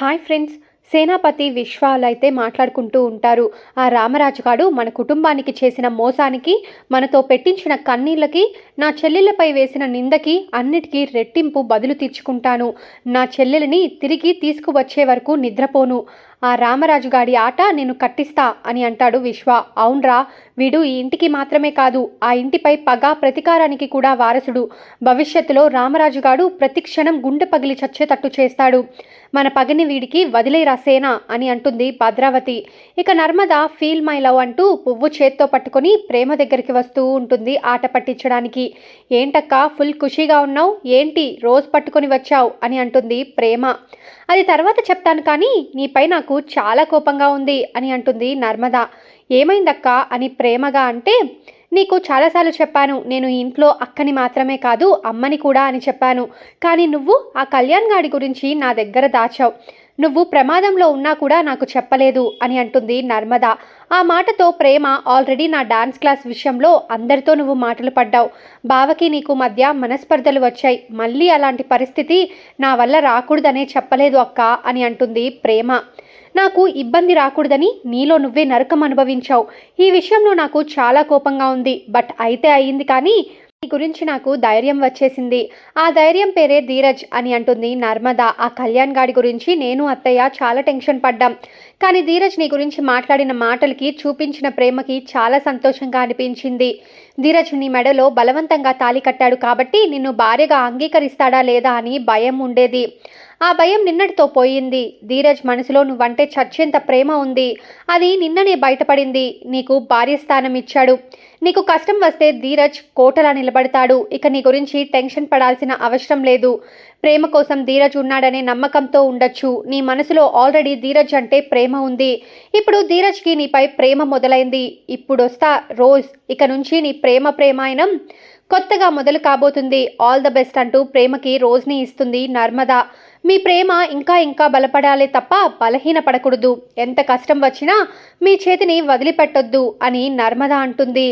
Hi friends సేనాపతి విశ్వాలు అయితే మాట్లాడుకుంటూ ఉంటారు. ఆ రామరాజుగాడు మన కుటుంబానికి చేసిన మోసానికి మనతో పెట్టించిన కన్నీళ్ళకి నా చెల్లెలపై వేసిన నిందకి అన్నిటికీ రెట్టింపు బదులు తీర్చుకుంటాను. నా చెల్లెలిని తిరిగి తీసుకువచ్చే వరకు నిద్రపోను. ఆ రామరాజు గాడి ఆట నేను కట్టిస్తా అని అంటాడు విశ్వ. అవునరా వీడు ఈ ఇంటికి మాత్రమే కాదు ఆ ఇంటిపై పగ ప్రతీకారానికి కూడా వారసుడు. భవిష్యత్తులో రామరాజు గాడు ప్రతి క్షణం గుండె పగిలి చచ్చేటట్టు చేస్తాడు. మన పగని వీడికి వదిలేరా సేన అని అంటుంది భద్రావతి. ఇక నర్మద ఫీల్ మై లవ్ అంటూ పువ్వు చేత్తో పట్టుకొని ప్రేమ దగ్గరికి వస్తూ ఉంటుంది ఆట పట్టించడానికి. ఏంటక్క ఫుల్ ఖుషీగా ఉన్నావు? ఏంటి రోజు పట్టుకొని వచ్చావు? అని అంటుంది ప్రేమ. అది తర్వాత చెప్తాను కానీ నీపై నాకు చాలా కోపంగా ఉంది అని అంటుంది నర్మద. ఏమైందక్క? అని ప్రేమగా అంటే నీకు చాలాసార్లు చెప్పాను నేను ఇంట్లో అక్కని మాత్రమే కాదు అమ్మని కూడా అని చెప్పాను. కానీ నువ్వు ఆ కళ్యాణ్ గాడి గురించి నా దగ్గర దాచావు. నువ్వు ప్రమాదంలో ఉన్నా కూడా నాకు చెప్పలేదు అని అంటుంది నర్మద. ఆ మాటతో ప్రేమ ఆల్రెడీ నా డాన్స్ క్లాస్ విషయంలో అందరితో నువ్వు మాటలు పడ్డావు. బావకి నీకు మధ్య మనస్పర్ధలు వచ్చాయి. మళ్ళీ అలాంటి పరిస్థితి నా వల్ల రాకూడదనే చెప్పలేదు అక్క అని అంటుంది ప్రేమ. నాకు ఇబ్బంది రాకూడదని నీలో నువ్వే నరకం అనుభవించావు. ఈ విషయంలో నాకు చాలా కోపంగా ఉంది. బట్ అయితే అయ్యింది కానీ నీ గురించి నాకు ధైర్యం వచ్చేసింది. ఆ ధైర్యం పేరే ధీరజ్ అని అంటుంది నర్మద. ఆ కళ్యాణ్ గాడి గురించి నేను అత్తయ్య చాలా టెన్షన్ పడ్డాం. కానీ ధీరజ్ నీ గురించి మాట్లాడిన మాటలకి చూపించిన ప్రేమకి చాలా సంతోషంగా అనిపించింది. ధీరజ్ నీ మెడలో బలవంతంగా తాలి కట్టాడు కాబట్టి నిన్ను భార్యగా అంగీకరిస్తాడా లేదా అని భయం ఉండేది. ఆ భయం నిన్నటితో పోయింది. ధీరజ్ మనసులో నువ్వంటే చచ్చేంత ప్రేమ ఉంది. అది నిన్ననే బయటపడింది. నీకు భార్య స్థానం ఇచ్చాడు. నీకు కష్టం వస్తే ధీరజ్ కోటలా నిలబడతాడు. ఇక నీ గురించి టెన్షన్ పడాల్సిన అవసరం లేదు. ప్రేమ కోసం ధీరజ్ ఉన్నాడనే నమ్మకంతో ఉండొచ్చు. నీ మనసులో ఆల్రెడీ ధీరజ్ అంటే ప్రేమ ఉంది. ఇప్పుడు ధీరజ్కి నీపై ప్రేమ మొదలైంది. ఇప్పుడు వస్తా రోజ్. ఇక నుంచి నీ ప్రేమ ప్రేమాయణం కొత్తగా మొదలు కాబోతుంది. ఆల్ ద బెస్ట్ అంటూ ప్రేమకి రోజ్ని ఇస్తుంది నర్మదా. మీ ప్రేమ ఇంకా ఇంకా బలపడాలే తప్ప బలహీన పడకూడదు ఎంత కష్టం వచ్చినా మీ చేతిని వదిలిపెట్టొద్దు అని నర్మద అంటుంది.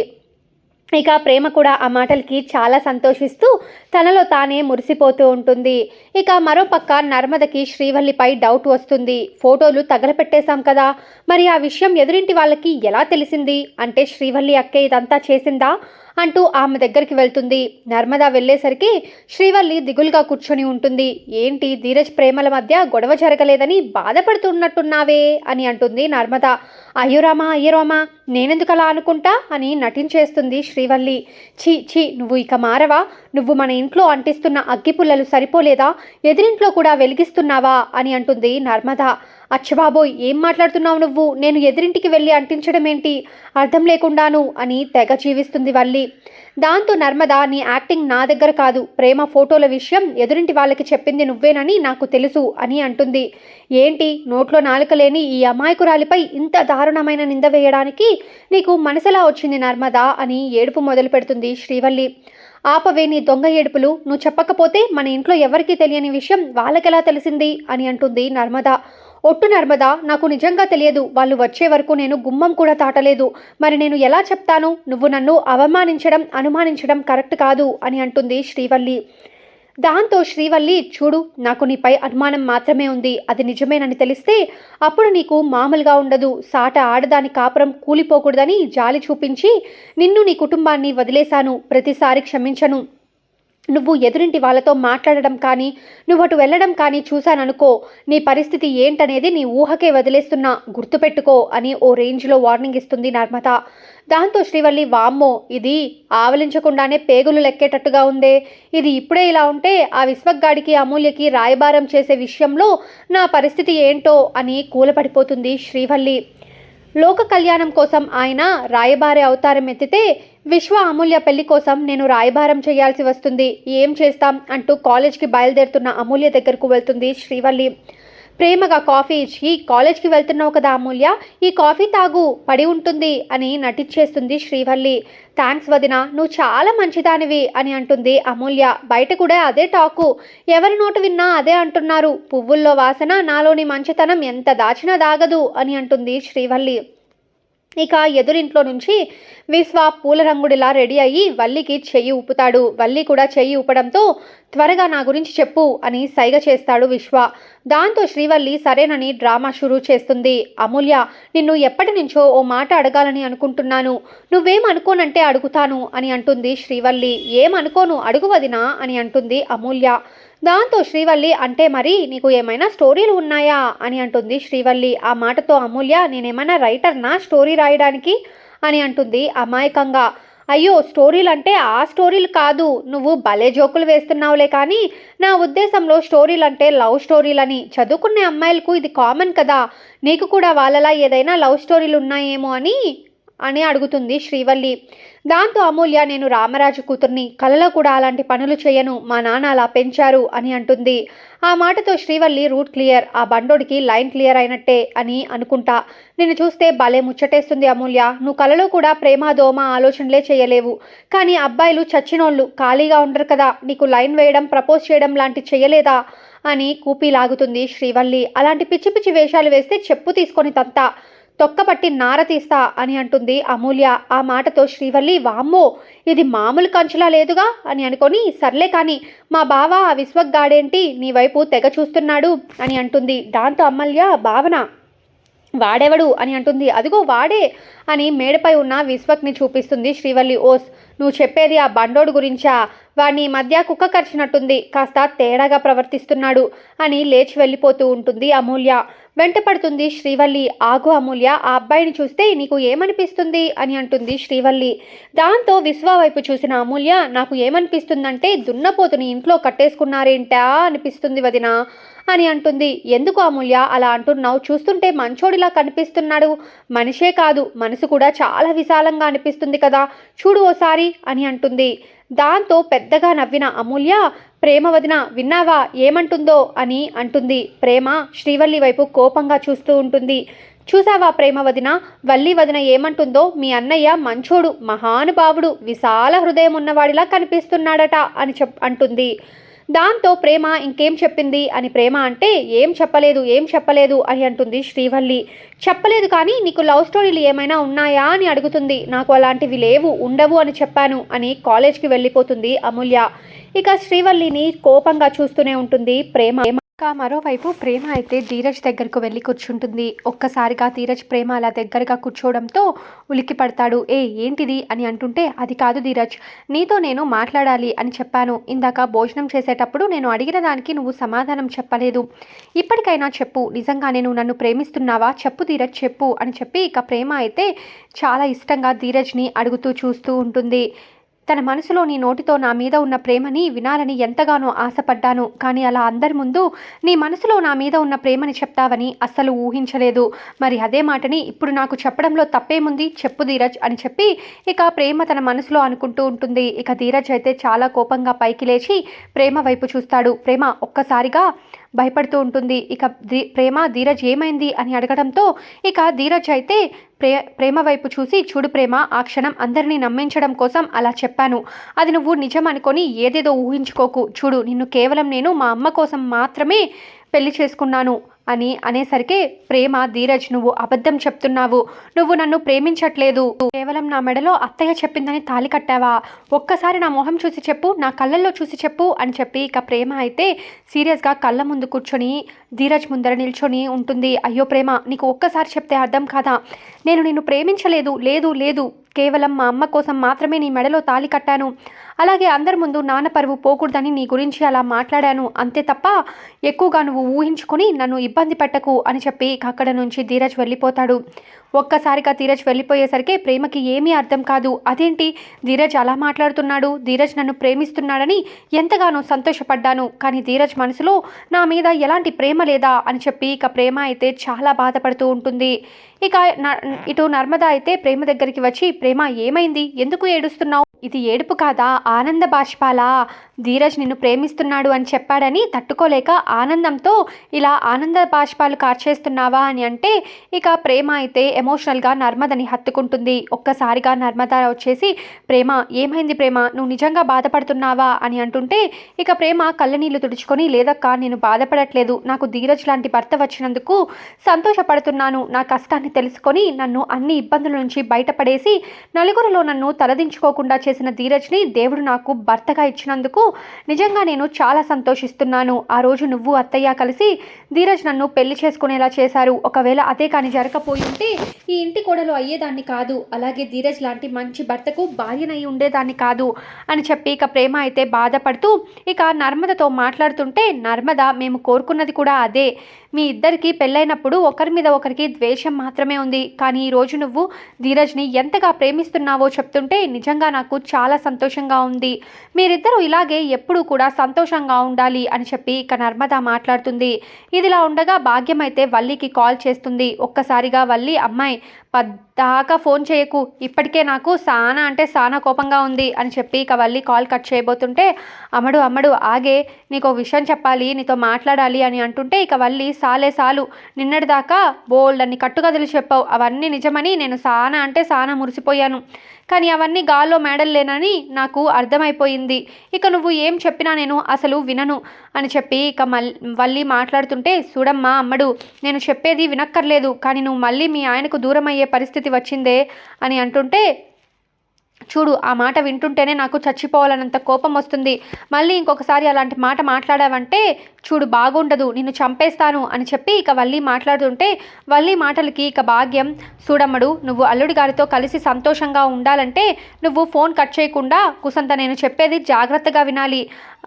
ఇక ప్రేమ కూడా ఆ మాటలకి చాలా సంతోషిస్తూ తనలో తానే మురిసిపోతూ ఉంటుంది. ఇక మరోపక్క నర్మదకి శ్రీవల్లిపై డౌట్ వస్తుంది. ఫోటోలు తగలపెట్టేశాం కదా మరి ఆ విషయం ఎదురింటి వాళ్ళకి ఎలా తెలిసింది? అంటే శ్రీవల్లి అక్కే ఇదంతా చేసిందా? అంటూ ఆమె దగ్గరికి వెళ్తుంది. నర్మద వెళ్ళేసరికి శ్రీవల్లి దిగులుగా కూర్చొని ఉంటుంది. ఏంటి ధీరజ్ ప్రేమల మధ్య గొడవ జరగలేదని బాధపడుతున్నట్టున్నావే అని అంటుంది నర్మద. అయ్యోరామా అయ్యోరామా నేనెందుకు అలా అనుకుంటా అని నటించేస్తుంది శ్రీవల్లి. ఛీ ఛీ నువ్వు ఇక మారవా? నువ్వు మన ఇంట్లో అంటిస్తున్న అగ్గిపుల్లలు సరిపోలేదా? ఎదిరింట్లో కూడా వెలిగిస్తున్నావా? అని అంటుంది నర్మద. అచ్చబాబోయ్ ఏం మాట్లాడుతున్నావు నువ్వు? నేను ఎదిరింటికి వెళ్ళి అంటించడం ఏంటి అర్థం లేకుండాను అని తెగ జీవిస్తుంది వల్లి. దాంతో నర్మద నీ యాక్టింగ్ నా దగ్గర కాదు. ప్రేమ ఫోటోల విషయం ఎదురింటి వాళ్ళకి చెప్పింది నువ్వేనని నాకు తెలుసు అని అంటుంది. ఏంటి? నోట్లో నాలుక లేని ఈ అమాయకురాలిపై ఇంత దారుణమైన నింద వేయడానికి నీకు మనసులా వచ్చింది నర్మద? అని ఏడుపు మొదలు పెడుతుంది శ్రీవల్లి. ఆపవే నీ దొంగ ఏడుపులు నువ్వు చెప్పకపోతే మన ఇంట్లో ఎవరికీ తెలియని విషయం వాళ్ళకెలా తెలిసింది? అని అంటుంది నర్మద. ఒట్టు నర్మద నాకు నిజంగా తెలియదు. వాళ్ళు వచ్చే వరకు నేను గుమ్మం కూడా తాటలేదు మరి నేను ఎలా చెప్తాను? నువ్వు నన్ను అవమానించడం అనుమానించడం కరెక్ట్ కాదు అని అంటుంది శ్రీవల్లి. దాంతో శ్రీవల్లి చూడు నాకు నీపై అనుమానం మాత్రమే ఉంది. అది నిజమేనని తెలిస్తే అప్పుడు నీకు మామూలుగా ఉండదు. సాట ఆడదాని కాపురం కూలిపోకూడదని జాలి చూపించి నిన్ను నీ కుటుంబాన్ని వదిలేశాను. ప్రతిసారి క్షమించను. నువ్వు ఎదురింటి వాళ్ళతో మాట్లాడడం కానీ నువ్వు అటు వెళ్ళడం కానీ చూశాననుకో నీ పరిస్థితి ఏంటనేది నీ ఊహకే వదిలేస్తున్నా. గుర్తుపెట్టుకో అని ఓ రేంజ్లో వార్నింగ్ ఇస్తుంది నర్మద. దాంతో శ్రీవల్లి వామ్మో ఇది ఆవలించకుండానే పేగులు లెక్కేటట్టుగా ఉందే. ఇది ఇప్పుడే ఇలా ఉంటే ఆ విశ్వగాడికి అమూల్యకి రాయబారం చేసే విషయంలో నా పరిస్థితి ఏంటో అని కూలపడిపోతుంది శ్రీవల్లి. లోక కళ్యాణం కోసం ఆయన రాయబారి అవతారం ఎత్తితే విశ్వ అమూల్య పెళ్ళి కోసం నేను రాయభారం చేయాల్సి వస్తుంది. ఏం చేస్తాం? అంటూ కాలేజ్కి బయలుదేరుతున్న అమూల్య దగ్గరకు వెళ్తుంది శ్రీవల్లి. ప్రేమగా కాఫీ ఇచ్చి కాలేజ్కి వెళ్తున్నావు కదా అమూల్య? ఈ కాఫీ తాగు పడి ఉంటుంది అని నటించేస్తుంది శ్రీవల్లి. థ్యాంక్స్ వదిన నువ్వు చాలా మంచిదానివి అని అంటుంది అమూల్య. బయట కూడా అదే టాకు. ఎవరి నోటు విన్నా అదే అంటున్నారు. పువ్వుల్లో వాసన నాలోని మంచితనం ఎంత దాచినా దాగదు అని అంటుంది శ్రీవల్లి. ఇక ఎదురింట్లో నుంచి విశ్వ పూల రంగుడిలా రెడీ అయ్యి వల్లికి చెయ్యి ఊపుతాడు. వల్లి కూడా చెయ్యి ఊపడంతో త్వరగా నా గురించి చెప్పు అని సైగ చేస్తాడు విశ్వ. దాంతో శ్రీవల్లి సరేనని డ్రామా షురూ చేస్తుంది. అమూల్య నిన్ను ఎప్పటి నుంచో ఓ మాట అడగాలని అనుకుంటున్నాను. నువ్వేం అనుకోనంటే అడుగుతాను అని అంటుంది శ్రీవల్లి. ఏం అనుకోను అడుగు వదినా అని అంటుంది అమూల్య. దాంతో శ్రీవల్లి అంటే మరి నీకు ఏమైనా స్టోరీలు ఉన్నాయా? అని అంటుంది శ్రీవల్లి. ఆ మాటతో అమూల్య నేనేమైనా రైటర్నా స్టోరీ రాయడానికి? అని అంటుంది అమాయకంగా. అయ్యో స్టోరీలు అంటే ఆ స్టోరీలు కాదు. నువ్వు భలే జోకులు వేస్తున్నావులే కానీ నా ఉద్దేశంలో స్టోరీలు అంటే లవ్ స్టోరీలని. చదువుకునే అమ్మాయిలకు ఇది కామన్ కదా. నీకు కూడా వాళ్ళలా ఏదైనా లవ్ స్టోరీలు ఉన్నాయేమో అని అని అడుగుతుంది శ్రీవల్లి. దాంతో అమూల్య నేను రామరాజు కూతుర్ని కలలో కూడా అలాంటి పనులు చేయను మా నాన్న అలా పెంచారు అని అంటుంది. ఆ మాటతో శ్రీవల్లి రూట్ క్లియర్ ఆ బండోడికి లైన్ క్లియర్ అయినట్టే అని అనుకుంటా. నిన్ను చూస్తే భలే ముచ్చటేస్తుంది అమూల్య. నువ్వు కలలో కూడా ప్రేమ దోమ ఆలోచనలే చేయలేవు. కానీ అబ్బాయిలు చచ్చినోళ్ళు ఖాళీగా ఉండరు కదా. నీకు లైన్ వేయడం ప్రపోజ్ చేయడం లాంటి చేయలేదా? అని కూపి లాగుతుంది శ్రీవల్లి. అలాంటి పిచ్చి పిచ్చి వేషాలు వేస్తే చెప్పు తీసుకొని తంతా. తొక్కపట్టి నార తీస్తా అని అంటుంది అమూల్య. ఆ మాటతో శ్రీవల్లి వామ్మో ఇది మామూలు కంచులా లేదుగా? అని అనుకొని సర్లే కానీ మా బావ ఆ విశ్వగాడేంటి? నీ వైపు తెగ చూస్తున్నాడు అని అంటుంది. దాంతో అమూల్య భావన వాడెవడు? అని అంటుంది. అదిగో వాడే అని మేడపై ఉన్న విశ్వక్ని చూపిస్తుంది శ్రీవల్లి. ఓస్ నువ్వు చెప్పేది ఆ బండోడు గురించా? వాణ్ణి ఈ మధ్య కుక్క కరిచినట్టుంది కాస్త తేడాగా ప్రవర్తిస్తున్నాడు అని లేచి వెళ్ళిపోతూ ఉంటుంది అమూల్య. వెంటపడుతుంది శ్రీవల్లి. ఆగు అమూల్య ఆ అబ్బాయిని చూస్తే నీకు ఏమనిపిస్తుంది అని అంటుంది శ్రీవల్లి. దాంతో విశ్వ వైపు చూసిన అమూల్య నాకు ఏమనిపిస్తుందంటే దున్నపోతుని ఇంట్లో కట్టేసుకున్నారేంటా అనిపిస్తుంది వదిన అని అంటుంది. ఎందుకు అమూల్య అలా అంటున్నావు? చూస్తుంటే మంచోడిలా కనిపిస్తున్నాడు. మనిషే కాదు మనసు కూడా చాలా విశాలంగా అనిపిస్తుంది కదా. చూడు ఓసారి అని అంటుంది. దాంతో పెద్దగా నవ్విన అమూల్య ప్రేమ వదిన విన్నావా? ఏమంటుందో? అని అంటుంది. ప్రేమ శ్రీవల్లి వైపు కోపంగా చూస్తూ ఉంటుంది. చూసావా ప్రేమ వదిన? వల్లి వదిన ఏమంటుందో మీ అన్నయ్య మంచోడు మహానుభావుడు విశాల హృదయం ఉన్నవాడిలా కనిపిస్తున్నాడట అని చెప్ అంటుంది. దాంతో ప్రేమ ఇంకేం చెప్పింది? అని ప్రేమ అంటే ఏం చెప్పలేదు ఏం చెప్పలేదు అని అంటుంది శ్రీవల్లి. చెప్పలేదు కానీ నీకు లవ్ స్టోరీలు ఏమైనా ఉన్నాయా? అని అడుగుతుంది. నాకు అలాంటివి లేవు ఉండవు అని చెప్పాను అని కాలేజ్కి వెళ్ళిపోతుంది అమూల్య. ఇక శ్రీవల్లిని కోపంగా చూస్తూనే ఉంటుంది ప్రేమ. ఇంకా మరోవైపు ప్రేమ అయితే ధీరజ్ దగ్గరకు వెళ్ళి కూర్చుంటుంది. ఒక్కసారిగా ధీరజ్ ప్రేమ అలా దగ్గరగా కూర్చోవడంతో ఉలిక్కి పడతాడు. ఏ ఏంటిది? అని అంటుంటే అది కాదు ధీరజ్ నీతో నేను మాట్లాడాలి అని చెప్పాను. ఇందాక భోజనం చేసేటప్పుడు నేను అడిగిన దానికి నువ్వు సమాధానం చెప్పలేదు. ఇప్పటికైనా చెప్పు. నిజంగానే నువ్వు నన్ను ప్రేమిస్తున్నావా? చెప్పు ధీరజ్ చెప్పు అని చెప్పి ఇక ప్రేమ అయితే చాలా ఇష్టంగా ధీరజ్ని అడుగుతూ చూస్తూ ఉంటుంది. తన మనసులో నీ నోటితో నా మీద ఉన్న ప్రేమని వినాలని ఎంతగానో ఆశపడ్డాను. కానీ అలా అందరి ముందు నీ మనసులో నా మీద ఉన్న ప్రేమని చెప్తావని అస్సలు ఊహించలేదు. మరి అదే మాటని ఇప్పుడు నాకు చెప్పడంలో తప్పేముంది? చెప్పు ధీరజ్ అని చెప్పి ఇక ప్రేమ తన మనసులో అనుకుంటూ ఉంటుంది. ఇక ధీరజ్ అయితే చాలా కోపంగా పైకి లేచి ప్రేమ వైపు చూస్తాడు. ప్రేమ ఒక్కసారిగా భయపడుతూ ఉంటుంది. ఇక ధీ ప్రేమ ధీరజ్ ఏమైంది అని అడగడంతో ఇక ధీరజ్ అయితే ప్రే ప్రేమ వైపు చూసి చూడు ప్రేమ ఆ క్షణం అందరినీ నమ్మించడం కోసం అలా చెప్పాను. అది నువ్వు నిజం అనుకొని ఏదేదో ఊహించుకోకు. చూడు నిన్ను కేవలం నేను మా అమ్మ కోసం మాత్రమే పెళ్ళి చేసుకున్నాను. అని అనేసరికి ప్రేమ ధీరజ్ నువ్వు అబద్ధం చెప్తున్నావు. నువ్వు నన్ను ప్రేమించట్లేదు. కేవలం నా మెడలో అత్తయ్య చెప్పిందని తాలి కట్టావా? ఒక్కసారి నా మొహం చూసి చెప్పు నా కళ్ళల్లో చూసి చెప్పు అని చెప్పి ఇక ప్రేమ అయితే సీరియస్గా కళ్ళ ముందు కూర్చొని ధీరజ్ ముందర నిల్చొని ఉంటుంది. అయ్యో ప్రేమ నీకు ఒక్కసారి చెప్తే అర్థం కాదా? నేను నిన్ను ప్రేమించలేదు. లేదు లేదు. కేవలం మా అమ్మ కోసం మాత్రమే నీ మెడలో తాలి కట్టాను. అలాగే అందరి ముందు నాన్న పరువు పోకూడదని నీ గురించి అలా మాట్లాడాను. అంతే తప్ప ఎక్కువగా నువ్వు ఊహించుకుని నన్ను ఇబ్బంది పెట్టకు అని చెప్పి అక్కడ నుంచి ధీరజ్ వెళ్ళిపోతాడు. ఒక్కసారిగా ధీరజ్ వెళ్ళిపోయేసరికి ప్రేమకి ఏమీ అర్థం కాదు. అదేంటి? ధీరజ్ అలా మాట్లాడుతున్నాడు. ధీరజ్ నన్ను ప్రేమిస్తున్నాడని ఎంతగానో సంతోషపడ్డాను. కానీ ధీరజ్ మనసులో నా మీద ఎలాంటి ప్రేమ లేదా అని చెప్పి ఇక ప్రేమ అయితే చాలా బాధపడుతూ ఉంటుంది. ఇక ఇటు నర్మద అయితే ప్రేమ దగ్గరికి వచ్చి ప్రేమ ఏమైంది? ఎందుకు ఏడుస్తున్నావు? ఇది ఏడుపు కాదా? ఆనంద బాష్పాల? ధీరజ్ నిన్ను ప్రేమిస్తున్నాడు అని చెప్పాడని తట్టుకోలేక ఆనందంతో ఇలా ఆనంద బాష్పాలు కార్చేస్తున్నావా అని అంటే ఇక ప్రేమ అయితే ఎమోషనల్గా నర్మదని హత్తుకుంటుంది. ఒక్కసారిగా నర్మద వచ్చేసి ప్రేమ ఏమైంది ప్రేమ? నువ్వు నిజంగా బాధపడుతున్నావా? అని అంటుంటే ఇక ప్రేమ కళ్ళనీళ్ళు తుడుచుకొని లేదక్కా నేను బాధపడట్లేదు. నాకు ధీరజ్ లాంటి భర్త వచ్చినందుకు సంతోషపడుతున్నాను. నా కష్టాన్ని తెలుసుకొని నన్ను అన్ని ఇబ్బందుల నుంచి బయటపడేసి నలుగురిలో నన్ను తలదించుకోకుండా చేసిన ధీరజ్ని దేవుడు నాకు భర్తగా ఇచ్చినందుకు నిజంగా నేను చాలా సంతోషిస్తున్నాను. ఆ రోజు నువ్వు అత్తయ్య కలిసి ధీరజ్ నన్ను పెళ్ళి చేసుకునేలా చేశారు. ఒకవేళ అదే కానీ జరగపోయి ఉంటే ఈ ఇంటి కోడలు అయ్యేదాన్ని కాదు. అలాగే ధీరజ్ లాంటి మంచి భర్తకు భార్యనై ఉండేదాన్ని కాదు అని చెప్పి ఇక ప్రేమ అయితే బాధపడుతూ ఇక నర్మదతో మాట్లాడుతుంటే నర్మద మేము కోరుకున్నది కూడా అదే. మీ ఇద్దరికి పెళ్ళైనప్పుడు ఒకరి మీద ఒకరికి ద్వేషం మాత్రమే ఉంది. కానీ ఈరోజు నువ్వు ధీరజ్ని ఎంతగా ప్రేమిస్తున్నావో చెప్తుంటే నిజంగా నాకు చాలా సంతోషంగా ఉంది. మీరిద్దరూ ఇలాగే ఎప్పుడూ కూడా సంతోషంగా ఉండాలి అని చెప్పి ఇక నర్మద మాట్లాడుతుంది. ఇదిలా ఉండగా భాగ్యం అయితే వల్లికి కాల్ చేస్తుంది. ఒక్కసారిగా వల్లి అమ్మాయి పద్దాకా ఫోన్ చేయకు. ఇప్పటికే నాకు సానా అంటే సానా కోపంగా ఉంది అని చెప్పి ఇక వల్లి కాల్ కట్ చేయబోతుంటే అమ్మడు అమ్మడు ఆగే నీకు విషయం చెప్పాలి నీతో మాట్లాడాలి అని అంటుంటే ఇక వల్లి సాలే సాలు నిన్నటిదాకా బోల్డ్ అని కట్టుకథలు చెప్పావు. అవన్నీ నిజమని నేను సానా అంటే సానా మురిసిపోయాను. కానీ అవన్నీ గాల్లో మేడల్లేనని నాకు అర్థమైపోయింది. ఇక నువ్వు ఏం చెప్పినా నేను అసలు వినను అని చెప్పి ఇక మల్ వల్లి మాట్లాడుతుంటే చూడమ్మా అమ్మడు నేను చెప్పేది వినక్కర్లేదు కానీ నువ్వు మళ్ళీ మీ ఆయనకు దూరం అయ్యే పరిస్థితి వచ్చిందే అని అంటుంటే చూడు ఆ మాట వింటుంటేనే నాకు చచ్చిపోవాలన్నంత కోపం వస్తుంది. మళ్ళీ ఇంకొకసారి అలాంటి మాట మాట్లాడావంటే చూడు బాగుండదు నిన్ను చంపేస్తాను అని చెప్పి ఇక వల్లి మాట్లాడుతుంటే వల్లి మాటలకి ఇక భాగ్యం. చూడమ్మడు నువ్వు అల్లుడి గారితో కలిసి సంతోషంగా ఉండాలంటే నువ్వు ఫోన్ కట్ చేయకుండా కుసంత నేను చెప్పేది జాగ్రత్తగా వినాలి.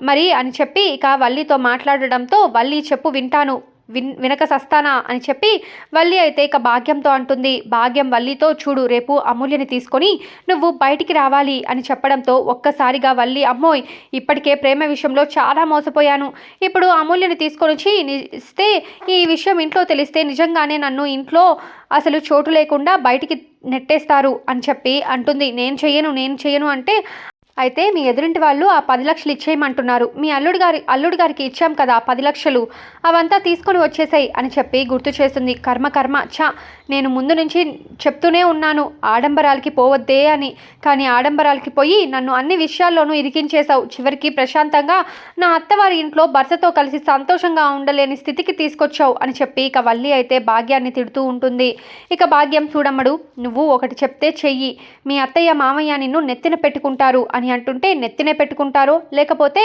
మరి అని చెప్పి ఇక వల్లితో మాట్లాడడంతో వల్లి చెప్పు వింటాను. విన్ వినక సస్తానా అని చెప్పి వల్లి అయితే ఇక భాగ్యంతో అంటుంది. భాగ్యం వల్లితో చూడు రేపు అమూల్యని తీసుకొని నువ్వు బయటికి రావాలి అని చెప్పడంతో ఒక్కసారిగా వల్లి అమ్మోయ్ ఇప్పటికే ప్రేమ విషయంలో చాలా మోసపోయాను. ఇప్పుడు అమూల్యని తీసుకొని వచ్చి ని- ఇస్తే ఈ విషయం ఇంట్లో తెలిస్తే నిజంగానే నన్ను ఇంట్లో అసలు చోటు లేకుండా బయటికి నెట్టేస్తారు అని చెప్పి అంటుంది. నేను చెయ్యను నేను చెయ్యను అంటే అయితే మీ ఎదురింటి వాళ్ళు ఆ పది లక్షలు ఇచ్చేయమంటున్నారు. మీ అల్లుడు గారి అల్లుడు గారికి ఇచ్చాం కదా ఆ పది లక్షలు. అవంతా తీసుకొని వచ్చేసాయి అని చెప్పి గుర్తు చేస్తుంది. కర్మ కర్మ ఛా నేను ముందు నుంచి చెప్తూనే ఉన్నాను. ఆడంబరాలకి పోవద్దే అని. కానీ ఆడంబరాలకి పోయి నన్ను అన్ని విషయాల్లోనూ ఇరికించేశావు. చివరికి ప్రశాంతంగా నా అత్తవారి ఇంట్లో భర్తతో కలిసి సంతోషంగా ఉండలేని స్థితికి తీసుకొచ్చావు అని చెప్పి ఇక వల్లి అయితే భాగ్యాన్ని తిడుతూ ఉంటుంది. ఇక భాగ్యం చూడమ్మడు. నువ్వు ఒకటి చెప్తే చెయ్యి. మీ అత్తయ్య మామయ్య నిన్ను నెత్తిన పెట్టుకుంటారు అని అంటుంటే నెత్తినే పెట్టుకుంటారో. లేకపోతే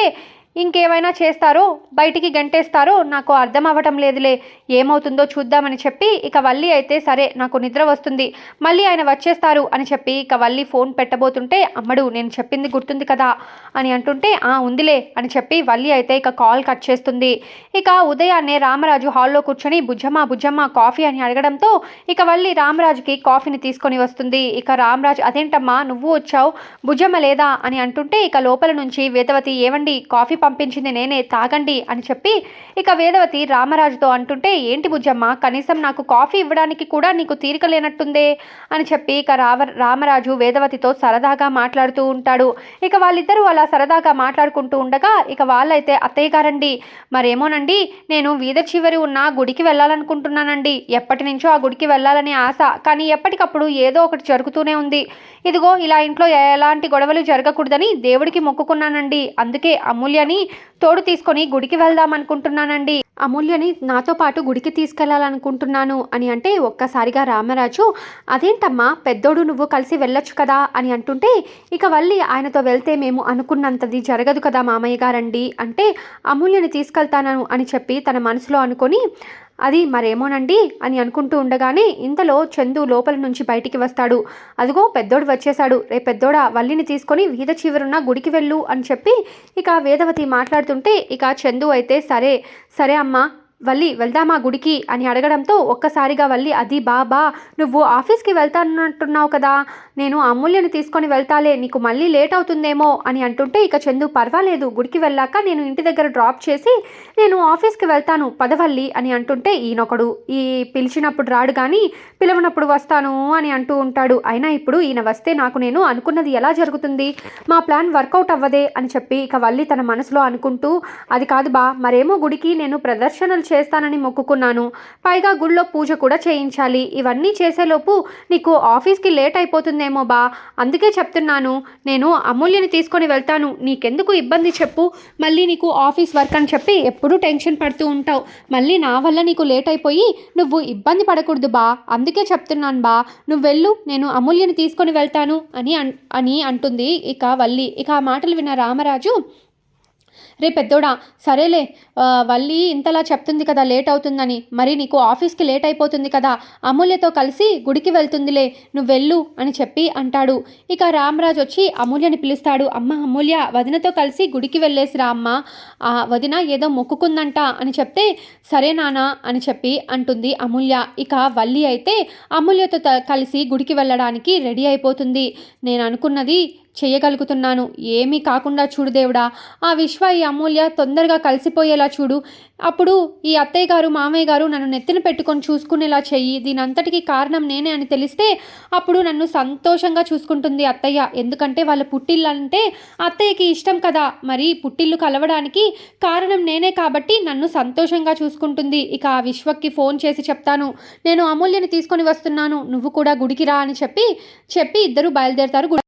ఇంకేమైనా చేస్తారో బయటికి గంటేస్తారో నాకు అర్థం అవ్వటం లేదులే. ఏమవుతుందో చూద్దామని చెప్పి ఇక వల్లి అయితే సరే నాకు నిద్ర వస్తుంది. మళ్ళీ ఆయన వచ్చేస్తారు అని చెప్పి ఇక వల్లి ఫోన్ పెట్టబోతుంటే అమ్మడు నేను చెప్పింది గుర్తుంది కదా అని అంటుంటే ఆ ఉందిలే అని చెప్పి వల్లి అయితే ఇక కాల్ కట్ చేస్తుంది. ఇక ఉదయాన్నే రామరాజు హాల్లో కూర్చొని బుజ్జమ్మ బుజ్జమ్మ కాఫీ అని అడగడంతో ఇక వల్లి రామరాజుకి కాఫీని తీసుకొని వస్తుంది. ఇక రామరాజు అదేంటమ్మా నువ్వు వచ్చావు? బుజ్జమ్మ లేదా? అని అంటుంటే ఇక లోపల నుంచి వేదవతి ఏవండి? కాఫీ పంపించింది నేనే తాగండి అని చెప్పి ఇక వేదవతి రామరాజుతో అంటుంటే ఏంటి బుజ్జమ్మ కనీసం నాకు కాఫీ ఇవ్వడానికి కూడా నీకు తీరిక లేనట్టుందే? అని చెప్పి ఇక రావ రామరాజు వేదవతితో సరదాగా మాట్లాడుతూ ఉంటాడు. ఇక వాళ్ళిద్దరూ అలా సరదాగా మాట్లాడుకుంటూ ఉండగా ఇక వాళ్ళైతే అత్తయ్య గారండి మరేమోనండి నేను వీధ చివరి ఉన్న గుడికి వెళ్ళాలనుకుంటున్నానండి. ఎప్పటి నుంచో ఆ గుడికి వెళ్ళాలనే ఆశ కానీ ఎప్పటికప్పుడు ఏదో ఒకటి జరుగుతూనే ఉంది. ఇదిగో ఇలా ఇంట్లో ఎలాంటి గొడవలు జరగకూడదని దేవుడికి మొక్కుకున్నానండి. అందుకే అమూల్యని తోడు తీసుకొని గుడికి వెళ్దాం అనుకుంటున్నానండి. అమూల్యని నాతో పాటు గుడికి తీసుకెళ్ళాలనుకుంటున్నాను అని అంటే ఒక్కసారిగా రామరాజు అదేంటమ్మా పెద్దోడు నువ్వు కలిసి వెళ్ళొచ్చు కదా? అని అంటుంటే ఇక వల్లి ఆయనతో వెళ్తే మేము అనుకున్నంతది జరగదు కదా మామయ్య గారండి. అంటే అమూల్యని తీసుకెళ్తాను అని చెప్పి తన మనసులో అనుకొని అది మరేమోనండి అని అనుకుంటూ ఉండగానే ఇంతలో చందు లోపల నుంచి బయటికి వస్తాడు. అదిగో పెద్దోడు వచ్చేశాడు. రే పెద్దోడా వల్లిని తీసుకొని వీధ చివరున్న గుడికి వెళ్ళు అని చెప్పి ఇక వేదవతి మాట్లాడుతుంటే ఇక చందు అయితే సరే సరే అమ్మా వల్లి వెళ్దామా గుడికి? అని అడగడంతో ఒక్కసారిగా వల్లి అది బాబా నువ్వు ఆఫీస్కి వెళ్తానంటున్నావు కదా నేను అమూల్యని తీసుకొని వెళ్తాలే నీకు మళ్ళీ లేట్ అవుతుందేమో అని అంటుంటే ఇక చందు పర్వాలేదు గుడికి వెళ్ళాక నేను ఇంటి దగ్గర డ్రాప్ చేసి నేను ఆఫీస్కి వెళ్తాను పదవల్లి అని అంటుంటే ఈయనొకడు ఈ పిలిచినప్పుడు రాడు కానీ పిలవనప్పుడు వస్తాను అని అంటూ ఉంటాడు. అయినా ఇప్పుడు ఈయన వస్తే నాకు నేను అనుకున్నది ఎలా జరుగుతుంది? మా ప్లాన్ వర్కౌట్ అవ్వదే అని చెప్పి ఇక వల్లి తన మనసులో అనుకుంటూ అది కాదు బా మరేమో గుడికి నేను ప్రదర్శనలు చేస్తానని మొక్కుకున్నాను. పైగా గుళ్ళో పూజ కూడా చేయించాలి. ఇవన్నీ చేసేలోపు నీకు ఆఫీస్కి లేట్ అయిపోతుందేమో బా. అందుకే చెప్తున్నాను. నేను అమూల్యని తీసుకొని వెళ్తాను. నీకెందుకు ఇబ్బంది చెప్పు. మళ్ళీ నీకు ఆఫీస్ వర్క్ అని చెప్పి ఎప్పుడూ టెన్షన్ పడుతూ ఉంటావు. మళ్ళీ నా వల్ల నీకు లేట్ అయిపోయి నువ్వు ఇబ్బంది పడకూడదు బా. అందుకే చెప్తున్నాను బా. నువ్వు వెళ్ళు. నేను అమూల్యని తీసుకొని వెళ్తాను అని అన్ అని అంటుంది ఇక వల్లి. ఇక ఆ మాటలు విన్న రామరాజు రే పెద్దోడా సరేలే వల్లి ఇంతలా చెప్తుంది కదా లేట్ అవుతుందని. మరి నీకు ఆఫీస్కి లేట్ అయిపోతుంది కదా అమూల్యతో కలిసి గుడికి వెళ్తుందిలే నువ్వు వెళ్ళు అని చెప్పి అంటాడు. ఇక రామరాజు వచ్చి అమూల్యని పిలుస్తాడు. అమ్మ అమూల్య వదినతో కలిసి గుడికి వెళ్ళేసిరా అమ్మ. ఆ వదిన ఏదో మొక్కుకుందంట అని చెప్తే సరే నానా అని చెప్పి అంటుంది అమూల్య. ఇక వల్లి అయితే అమూల్యతో కలిసి గుడికి వెళ్ళడానికి రెడీ అయిపోతుంది. నేను అనుకున్నది చేయగలుగుతున్నాను. ఏమీ కాకుండా చూడు దేవుడా ఆ విశ్వ ఈ అమూల్య తొందరగా కలిసిపోయేలా చూడు. అప్పుడు ఈ అత్తయ్య గారు మామయ్య గారు నన్ను నెత్తిన పెట్టుకొని చూసుకునేలా చెయ్యి. దీనంతటికి కారణం నేనే అని తెలిస్తే అప్పుడు నన్ను సంతోషంగా చూసుకుంటుంది అత్తయ్య. ఎందుకంటే వాళ్ళ పుట్టిల్లు అంటే అత్తయ్యకి ఇష్టం కదా. మరి పుట్టిల్లు కలవడానికి కారణం నేనే కాబట్టి నన్ను సంతోషంగా చూసుకుంటుంది. ఇక ఆ విశ్వకి ఫోన్ చేసి చెప్తాను. నేను అమూల్యని తీసుకొని వస్తున్నాను. నువ్వు కూడా గుడికి రా అని చెప్పి చెప్పి ఇద్దరు బయలుదేరతారు గుడి